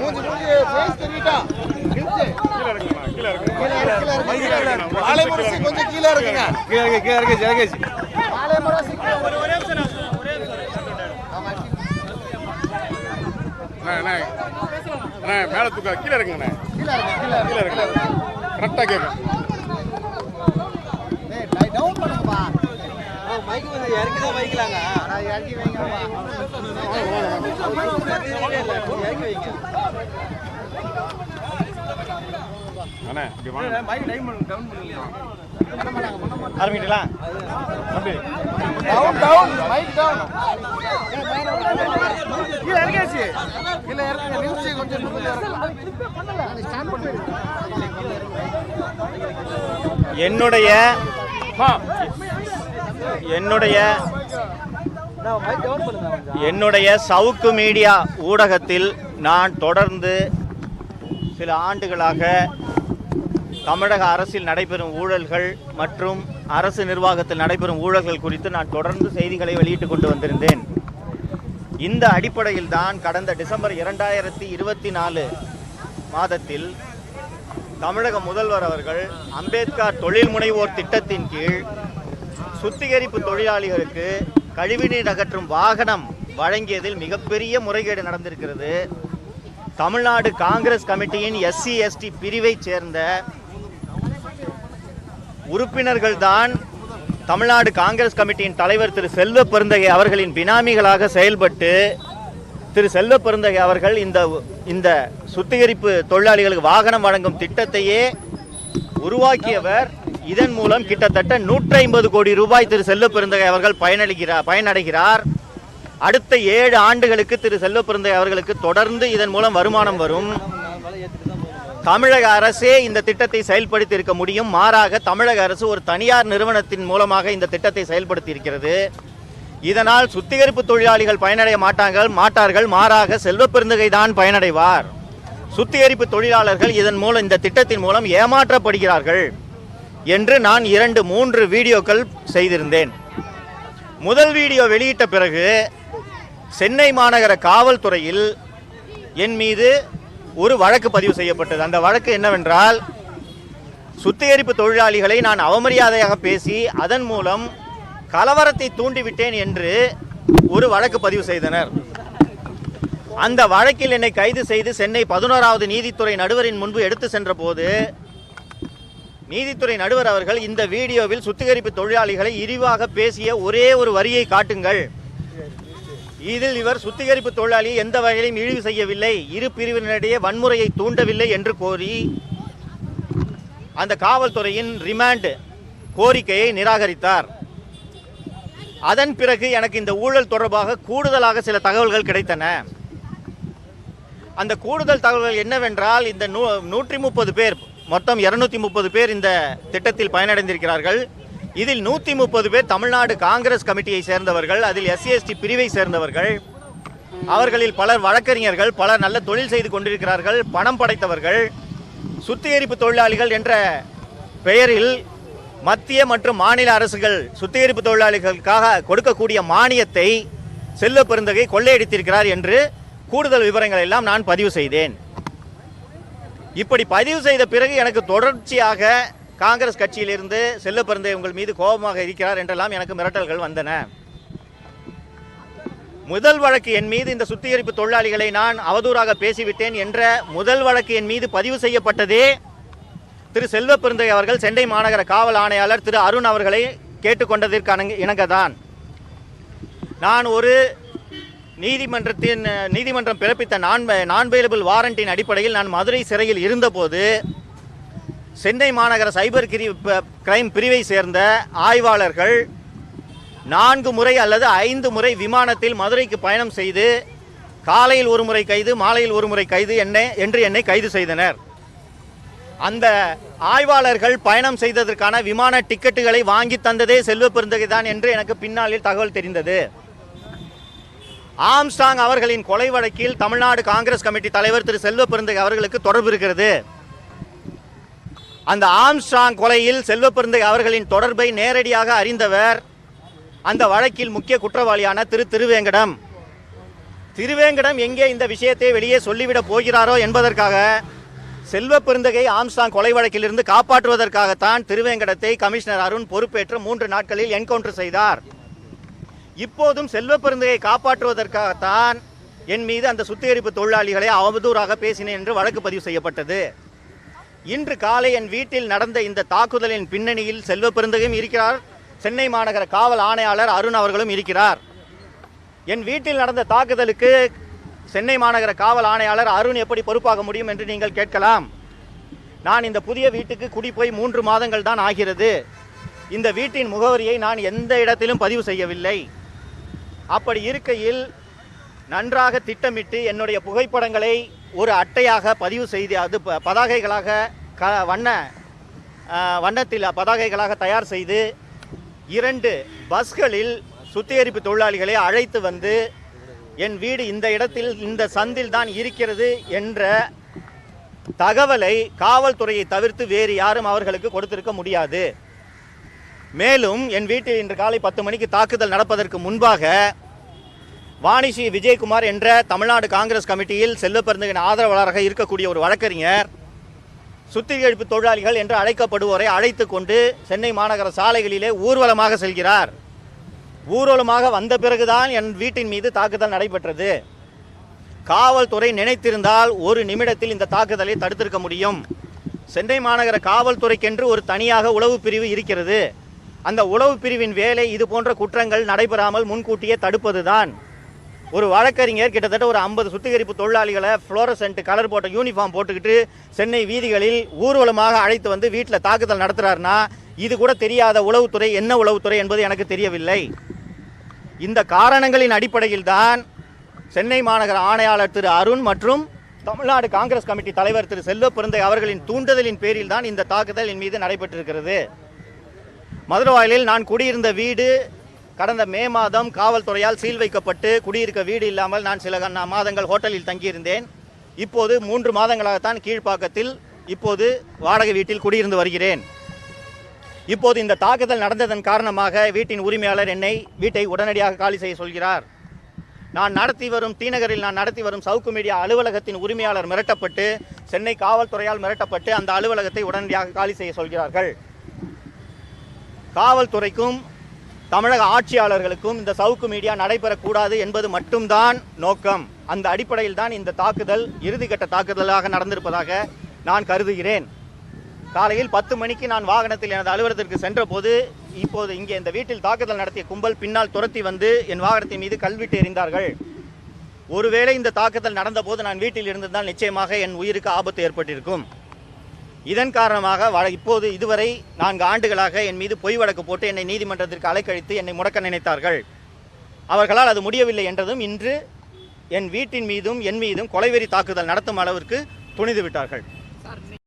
மூஞ்சி மூஞ்சி ஃபேஸ் கொஞ்சம் கீழே இருக்குங்க கீழே இருக்கு கீழே இருக்கு ஜெகேஷ் மாலை முரசு அண்ணா, மேல தூக்கா கீழே இருக்குங்கண்ணே கீழே இருக்கு கீழே இருக்கு கரெக்டா கேட்கும். டவுன் பண்ணுங்கப்பா. மைக் வந்து இறக்கி தான் வைக்கலாங்க. அட இறக்கி வைங்கப்பா. இறக்கி வைங்க. அண்ணா இப்படி வாங்க மைக் டைம் டவுன் பண்ணிக்கலாம் ஆரம்பிக்கலாம் டவுன் டவுன் மைக் டவுன் இல்ல இறக்குங்க நியூஸ் கொஞ்சம் என்னுடைய என்னுடைய என்னுடைய சவுக்கு மீடியா ஊடகத்தில் நான் தொடர்ந்து சில ஆண்டுகளாக தமிழக அரசில் நடைபெறும் ஊழல்கள் மற்றும் அரசு நிர்வாகத்தில் நடைபெறும் ஊழல்கள் குறித்து நான் தொடர்ந்து செய்திகளை வெளியிட்டுக் கொண்டு வந்திருந்தேன். இந்த அடிப்படையில் தான் கடந்த டிசம்பர் இரண்டாயிரத்தி இருபத்தி நாலு மாதத்தில் தமிழக முதல்வர் அவர்கள் அம்பேத்கர் தொழில் முனைவோர் திட்டத்தின் கீழ் சுத்திகரிப்பு தொழிலாளிகளுக்கு கழிவுநீர் அகற்றும் வாகனம் வழங்கியதில் மிகப்பெரிய முறைகேடு நடந்திருக்கிறது. தமிழ்நாடு காங்கிரஸ் கமிட்டியின் எஸ்சி எஸ்டி பிரிவைச் சேர்ந்த உறுப்பினர்கள்தான் தமிழ்நாடு காங்கிரஸ் கமிட்டியின் தலைவர் திரு செல்வ பெருந்தகை அவர்களின் பினாமிகளாக செயல்பட்டு திரு செல்வ பெருந்தகை அவர்கள் இந்த இந்த சுத்திகரிப்பு தொழிலாளிகளுக்கு வாகனம் வழங்கும் திட்டத்தையே உருவாக்கியவர். இதன் மூலம் கிட்டத்தட்ட 150 கோடி ரூபாய் திரு செல்வ பெருந்தகை அவர்கள் பயனளிக்கிறார் பயனடைகிறார். அடுத்த ஏழு ஆண்டுகளுக்கு திரு செல்வ பெருந்தகை அவர்களுக்கு தொடர்ந்து இதன் மூலம் வருமானம் வரும். தமிழக அரசே இந்த திட்டத்தை செயல்படுத்தி இருக்க முடியும். மாறாக தமிழக அரசு ஒரு தனியார் நிறுவனத்தின் மூலமாக இந்த திட்டத்தை செயல்படுத்தி இருக்கிறது இதனால் சுத்திகரிப்பு தொழிலாளிகள் பயனடைய மாட்டார்கள் மாட்டார்கள். மாறாக செல்வப்பெருந்தகை தான் பயனடைவார். சுத்திகரிப்பு தொழிலாளர்கள் இதன் மூலம் இந்த திட்டத்தின் மூலம் ஏமாற்றப்படுகிறார்கள் என்று நான் இரண்டு மூன்று வீடியோக்கள் செய்திருந்தேன். முதல் வீடியோ வெளியிட்ட பிறகு சென்னை மாநகர காவல்துறையில் என் மீது ஒரு வழக்கு பதிவு செய்யப்பட்டது. அந்த வழக்கு என்னவென்றால் சுத்திகரிப்பு தொழிலாளிகளை நான் அவமரியாதையாக பேசி அதன் மூலம் கலவரத்தை தூண்டிவிட்டேன் என்று ஒரு வழக்கு பதிவு செய்தனர். அந்த வழக்கில் என்னை கைது செய்து சென்னை பதினோராவது நீதித்துறை நடுவரின் முன்பு எடுத்து சென்ற போது நீதித்துறை நடுவர் அவர்கள் இந்த வீடியோவில் சுத்திகரிப்பு தொழிலாளிகளை இரிவாக பேசிய ஒரே ஒரு வரியை காட்டுங்கள். இதில் இவர் சுத்திகரிப்பு தொழிலாளி எந்த வகையிலும் இழிவு செய்யவில்லை. இரு பிரிவினரிடையே வன்முறையை தூண்டவில்லை என்று கோரி அந்த காவல்துறையின் ரிமாண்ட் கோரிக்கையை நிராகரித்தார். அதன் பிறகு எனக்கு இந்த ஊழல் தொடர்பாக கூடுதலாக சில தகவல்கள் கிடைத்தன. அந்த கூடுதல் தகவல்கள் என்னவென்றால் இந்த நூ நூற்றி முப்பது பேர் மொத்தம் இரநூத்தி முப்பது பேர் இந்த திட்டத்தில் பயனடைந்திருக்கிறார்கள். இதில் நூற்றி முப்பது பேர் தமிழ்நாடு காங்கிரஸ் கமிட்டியை சேர்ந்தவர்கள் அதில் எஸ்சிஎஸ்டி பிரிவை சேர்ந்தவர்கள். அவர்களில் பலர் வழக்கறிஞர்கள் பலர் நல்ல தொழில் செய்து கொண்டிருக்கிறார்கள் பணம் படைத்தவர்கள். சுத்திகரிப்பு தொழிலாளிகள் என்ற பெயரில் மத்திய மற்றும் மாநில அரசுகள் சுத்திகரிப்பு தொழிலாளிகளுக்காக கொடுக்கக்கூடிய மானியத்தை செல்ல பெருந்தகை கொள்ளையடித்திருக்கிறார் என்று கூடுதல் விவரங்கள் எல்லாம் நான் பதிவு செய்தேன். இப்படி பதிவு செய்த பிறகு எனக்கு தொடர்ச்சியாக காங்கிரஸ் கட்சியிலிருந்து செல்வ உங்கள் மீது கோபமாக இருக்கிறார் என்றெல்லாம் எனக்கு மிரட்டல்கள் வந்தன. முதல் வழக்கு என் மீது இந்த சுத்திகரிப்பு தொழிலாளிகளை நான் அவதூறாக பேசிவிட்டேன் என்ற முதல் வழக்கு என் மீது பதிவு செய்யப்பட்டதே திரு செல்வ அவர்கள் சென்னை மாநகர காவல் ஆணையாளர் திரு அருண் அவர்களை கேட்டுக்கொண்டதற்கு இணங்கதான். நான் ஒரு நீதிமன்றத்தின் நீதிமன்றம் பிறப்பித்த நான் நான் பெயிலபிள் வாரண்டின் அடிப்படையில் நான் மதுரை சிறையில் இருந்தபோது சென்னை மாநகர சைபர் கிரி கிரைம் பிரிவை சேர்ந்த ஆய்வாளர்கள் நான்கு முறை அல்லது ஐந்து முறை விமானத்தில் மதுரைக்கு பயணம் செய்து காலையில் ஒரு முறை கைது மாலையில் ஒரு முறை கைது என்ன என்று என்னை கைது செய்தனர். அந்த ஆய்வாளர்கள் பயணம் செய்ததற்கான விமான டிக்கெட்டுகளை வாங்கி தந்ததே செல்வ பெருந்தகை தான் என்று எனக்கு பின்னாளில் தகவல் தெரிந்தது. ஆம்ஸ்டாங் அவர்களின் கொலை வழக்கில் தமிழ்நாடு காங்கிரஸ் கமிட்டி தலைவர் திரு செல்வ பெருந்தகை அவர்களுக்கு தொடர்பு இருக்கிறது. அந்த ஆம்ஸ்டாங் கொலையில் செல்வப்பெருந்தை அவர்களின் தொடர்பை நேரடியாக அறிந்தவர் அந்த வழக்கில் முக்கிய குற்றவாளியான திரு திருவேங்கடம். திருவேங்கடம் எங்கே இந்த விஷயத்தை வெளியே சொல்லிவிடப் போகிறாரோ என்பதற்காக செல்வ பெருந்தகை ஆம்ஸ்டாங் கொலை வழக்கிலிருந்து காப்பாற்றுவதற்காகத்தான் திருவேங்கடத்தை கமிஷனர் அருண் பொறுப்பேற்று மூன்று நாட்களில் என்கவுண்டர் செய்தார். இப்போதும் செல்வ பெருந்தகை காப்பாற்றுவதற்காகத்தான் என் மீது அந்த சுத்திகரிப்பு தொழிலாளிகளை அவதூறாக பேசினேன் என்று வழக்கு பதிவு செய்யப்பட்டது. இன்று காலை என் வீட்டில் நடந்த இந்த தாக்குதலின் பின்னணியில் செல்வ பெருந்தகையும் இருக்கிறார். சென்னை மாநகர காவல் ஆணையாளர் அருண் அவர்களும் இருக்கிறார். என் வீட்டில் நடந்த தாக்குதலுக்கு சென்னை மாநகர காவல் ஆணையாளர் அருண் எப்படி பொறுப்பாக முடியும் என்று நீங்கள் கேட்கலாம். நான் இந்த புதிய வீட்டுக்கு குடி போய் மூன்று மாதங்கள் தான் ஆகிறது. இந்த வீட்டின் முகவரியை நான் எந்த இடத்திலும் பதிவு செய்யவில்லை. அப்படி இருக்கையில் நன்றாக திட்டமிட்டு என்னுடைய புகைப்படங்களை ஒரு அட்டையாக பதிவு செய்து அது ப- பதாகைகளாக க வண்ண வண்ணத்தில் பதாகைகளாக தயார் செய்து இரண்டு பஸ்களில் சுத்திகரிப்பு தொழிலாளிகளை அழைத்து வந்து என் வீடு இந்த இடத்தில் இந்த சந்தில் தான் இருக்கிறது என்ற தகவலை காவல்துறையை தவிர்த்து வேறு யாரும் அவர்களுக்கு கொடுத்திருக்க முடியாது. மேலும் என் வீட்டில் இன்று காலை பத்து மணிக்கு தாக்குதல் நடப்பதற்கு முன்பாக வாணிசி விஜயகுமார் என்ற தமிழ்நாடு காங்கிரஸ் கமிட்டியில் செல்வப்பெருந்தகன் ஆதரவாளராக இருக்கக்கூடிய ஒரு வழக்கறிஞர் சுத்திகரிப்பு தொழிலாளிகள் என்று அழைக்கப்படுவோரை அழைத்து கொண்டு சென்னை மாநகர சாலைகளிலே ஊர்வலமாக செல்கிறார். ஊர்வலமாக வந்த பிறகுதான் என் வீட்டின் மீது தாக்குதல் நடைபெற்றது. காவல்துறை நினைத்திருந்தால் ஒரு நிமிடத்தில் இந்த தாக்குதலை தடுத்திருக்க முடியும். சென்னை மாநகர காவல்துறைக்கென்று ஒரு தனியாக உளவு பிரிவு இருக்கிறது. அந்த உளவு பிரிவின் வேலை இது போன்ற குற்றங்கள் நடைபெறாமல் முன்கூட்டியே தடுப்பதுதான். ஒரு வழக்கறிஞர் கிட்டத்தட்ட ஒரு ஐம்பது சுத்திகரிப்பு தொழிலாளிகளை ஃப்ளோரசன்ட் கலர் போட்ட யூனிஃபார்ம் போட்டுக்கிட்டு சென்னை வீதிகளில் ஊர்வலமாக அழைத்து வந்து வீட்டில் தாக்குதல் நடத்துகிறாருன்னா இது கூட தெரியாத உளவுத்துறை என்ன உளவுத்துறை என்பது எனக்கு தெரியவில்லை. இந்த காரணங்களின் அடிப்படையில் தான் சென்னை மாநகர ஆணையாளர் திரு அருண் மற்றும் தமிழ்நாடு காங்கிரஸ் கமிட்டி தலைவர் திரு செல்வ பெருந்தை அவர்களின் தூண்டுதலின் பேரில் தான் இந்த தாக்குதல் என் மீது நடைபெற்றிருக்கிறது. மதுரவாயிலில் நான் குடியிருந்த வீடு கடந்த மே மாதம் காவல்துறையால் சீல் வைக்கப்பட்டு குடியிருக்க வீடு இல்லாமல் நான் சில மாதங்கள் ஹோட்டலில் தங்கியிருந்தேன். இப்போது மூன்று மாதங்களாகத்தான் கீழ்ப்பாக்கத்தில் இப்போது வாடகை வீட்டில் குடியிருந்து வருகிறேன். இப்போது இந்த தாக்குதல் நடந்ததன் காரணமாக வீட்டின் உரிமையாளர் என்னை வீட்டை உடனடியாக காலி செய்ய சொல்கிறார். நான் நடத்தி வரும் தீநகரில் நான் நடத்தி வரும் சவுக்கு மீடியா அலுவலகத்தின் உரிமையாளர் மிரட்டப்பட்டு சென்னை காவல்துறையால் மிரட்டப்பட்டு அந்த அலுவலகத்தை உடனடியாக காலி செய்ய சொல்கிறார்கள். காவல்துறைக்கும் தமிழக ஆட்சியாளர்களுக்கும் இந்த சவுக்கு மீடியா நடைபெறக்கூடாது என்பது மட்டும்தான் நோக்கம். அந்த அடிப்படையில் தான் இந்த தாக்குதல் இறுதிக்கட்ட தாக்குதலாக நடந்திருப்பதாக நான் கருதுகிறேன். காலையில் பத்து மணிக்கு நான் வாகனத்தில் எனது அலுவலகத்திற்கு சென்றபோது இப்போது இங்கே இந்த வீட்டில் தாக்குதல் நடத்திய கும்பல் பின்னால் துரத்தி வந்து என் வாகனத்தின் மீது கல்விட்டு எறிந்தார்கள். ஒருவேளை இந்த தாக்குதல் நடந்தபோது நான் வீட்டில் இருந்திருந்தால் நிச்சயமாக என் உயிருக்கு ஆபத்து ஏற்பட்டிருக்கும். இதன் காரணமாக வ- இப்போது இதுவரை நான்கு ஆண்டுகளாக என் மீது பொய் வழக்கு போட்டு என்னை நீதிமன்றத்திற்கு அலைக்கழித்து என்னை முடக்க நினைத்தார்கள். அவர்களால் அது முடியவில்லை என்றதும் இன்று என் வீட்டின் மீதும் என் மீதும் கொலைவெறி தாக்குதல் நடத்தும் அளவிற்கு துணிந்து விட்டார்கள்.